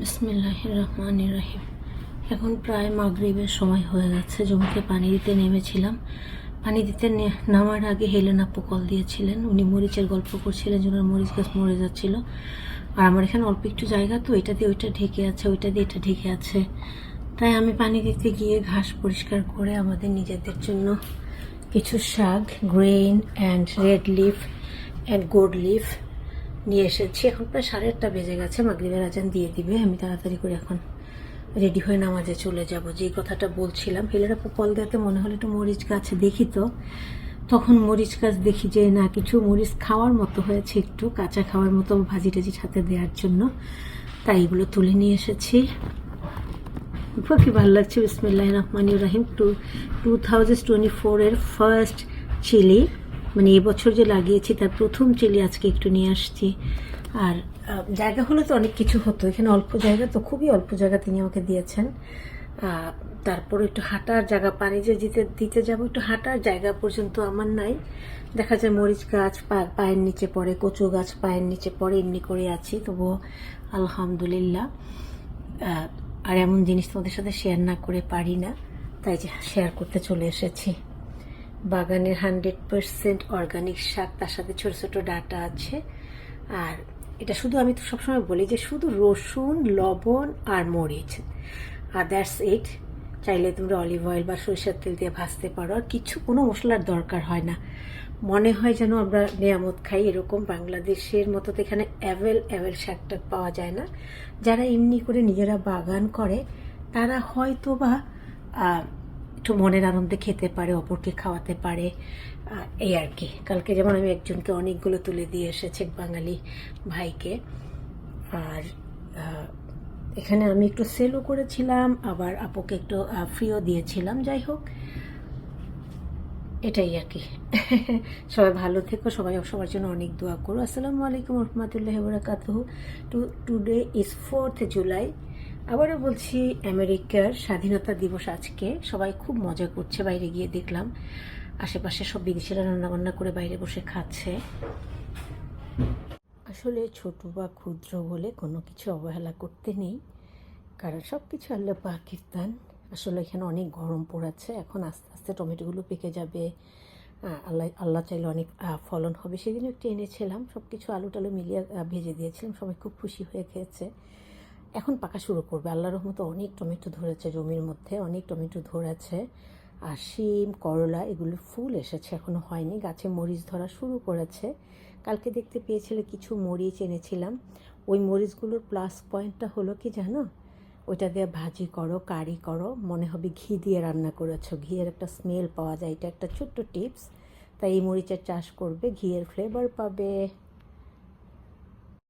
বিসমিল্লাহ রহমান রাহিম এখন প্রায় মাগরিবের সময় হয়ে গেছে, জমিতে পানি দিতে নেমেছিলাম। পানি দিতে নামার আগে হেলেন আপু দিয়েছিলেন। উনি মরিচের গল্প করছিলেন যে ওনার মরিচ গাছ মরে যাচ্ছিল। আর আমার এখানে অল্প একটু জায়গা, তো এটা দিয়ে ওইটা ঢেকে আছে, ওইটা দিয়ে এটা ঢেকে আছে। তাই আমি পানি দিতে গিয়ে ঘাস পরিষ্কার করে আমাদের নিজেদের জন্য কিছু শাক green and red leaf and gourd leaf নিয়ে এসেছি। এখন প্রায় সাড়ে আটটা বেজে গেছে, মাগরিবের আজান দিয়ে দিবে। আমি তাড়াতাড়ি করে এখন রেডি হয়ে নামাজে চলে যাব। যে কথাটা বলছিলাম হেলেরা কল দেওয়াতে মনে হলো একটু মরিচ গাছ দেখি তো। তখন মরিচ গাছ দেখি যে, না, কিছু মরিচ খাওয়ার মতো হয়েছে একটু, কাঁচা খাওয়ার মতো ভাজি টাজি সাথে দেওয়ার জন্য। তাই এগুলো তুলে নিয়ে এসেছি। খুব কি ভালো লাগছে বিসমিল্লাহ রহমান রাহিম। টু টু থাউজেন্ড টোয়েন্টি ফোরের ফার্স্ট চিলি মানে এবছর যে লাগিয়েছি, তার প্রথম চিলি আজকে একটু নিয়ে আসছি। আর জায়গা হলে তো অনেক কিছু হতো। এখানে অল্প জায়গা তো, খুবই অল্প জায়গা তিনি আমাকে দিয়েছেন। তারপর একটু হাঁটার জায়গা, পানি যে দিতে দিতে যাব, একটু হাঁটার জায়গা পর্যন্ত আমার নাই। দেখা যায় মরিচ গাছ পায়ের নিচে পড়ে, কচু গাছ পায়ের নিচে পড়ে, এমনি করে আছি, তবুও আলহামদুলিল্লাহ। আর এমন জিনিস তোমাদের সাথে শেয়ার না করে পারি না, তাই যে শেয়ার করতে চলে এসেছি। বাগানের হান্ড্রেড পার্সেন্ট অর্গানিক শাক, তার সাথে ছোট ছোট ডাটা আছে। আর এটা শুধু আমি তো সবসময় বলি যে শুধু রসুন, লবণ আর মরিচ। আর দ্যাটস ইট চাইলে তোমরা অলিভ অয়েল বা সরিষার তেল দিয়ে ভাজতে পারো। আর কিছু কোনো মশলার দরকার হয় না। মনে হয় যেন আমরা নিয়ামত খাই, এরকম বাংলাদেশের মতো তো এখানে অ্যাভেল অ্যাভেল শাকটা পাওয়া যায় না। যারা এমনি করে নিজেরা বাগান করে, তারা হয়তো বা একটু মনের আনন্দে খেতে পারে, অপরকে খাওয়াতে পারে এই আর কি কালকে যেমন আমি একজনকে অনেকগুলো তুলে দিয়ে এসেছি বাঙালি ভাইকে। আর এখানে আমি একটু সেলও করেছিলাম, আবার আপুকে একটু ফ্রিও দিয়েছিলাম, যাই হোক। এটাই আর কি সবাই ভালো থেকো, সবাই সবার জন্য অনেক দোয়া করো। আসসালামু আলাইকুম রহমতুল্লাহ বরাকাত to today is fourth July আবারও বলছি, আমেরিকার স্বাধীনতা দিবস আজকে। সবাই খুব মজা করছে, বাইরে গিয়ে দেখলাম। আশেপাশে সব বিদেশিরা রান্নাবান্না করে বাইরে বসে খাচ্ছে। আসলে ছোট বা ক্ষুদ্র বলে কোনো কিছু অবহেলা করতে নেই। কারণ সব কিছু আল্লাহ পাকির দান। আসলে এখানে অনেক গরম পড়েছে। এখন আস্তে আস্তে টমেটোগুলো পেকে যাবে। আল্লাহ আল্লাহ চাইলে অনেক ফলন হবে। সেদিন একটু এনেছিলাম। সব কিছু আলু টালু মিলিয়ে ভেজে দিয়েছিলাম। সবাই খুব খুশি হয়ে খেয়েছে। এখন পাকা শুরু করবে। আল্লাহর রহমতে অনেক টমেটো ধরেছে জমির মধ্যে, অনেক টমেটো ধরেছে। আর শিম, করলা, এগুলো ফুল এসেছে, এখনও হয়নি। গাছে মরিচ ধরা শুরু করেছে। কালকে দেখতে পেয়েছিলে কিছু মরিচ এনেছিলাম। ওই মরিচগুলোর প্লাস পয়েন্টটা হলো কি জানো? ওইটা দিয়ে ভাজি করো, কারি করো, মনে হবে ঘি দিয়ে রান্না করেছ। ঘিয়ের একটা স্মেল পাওয়া যায়, এটা একটা ছোট্ট টিপস তাই এই মরিচের চাষ করবে, ঘিয়ের ফ্লেভার পাবে।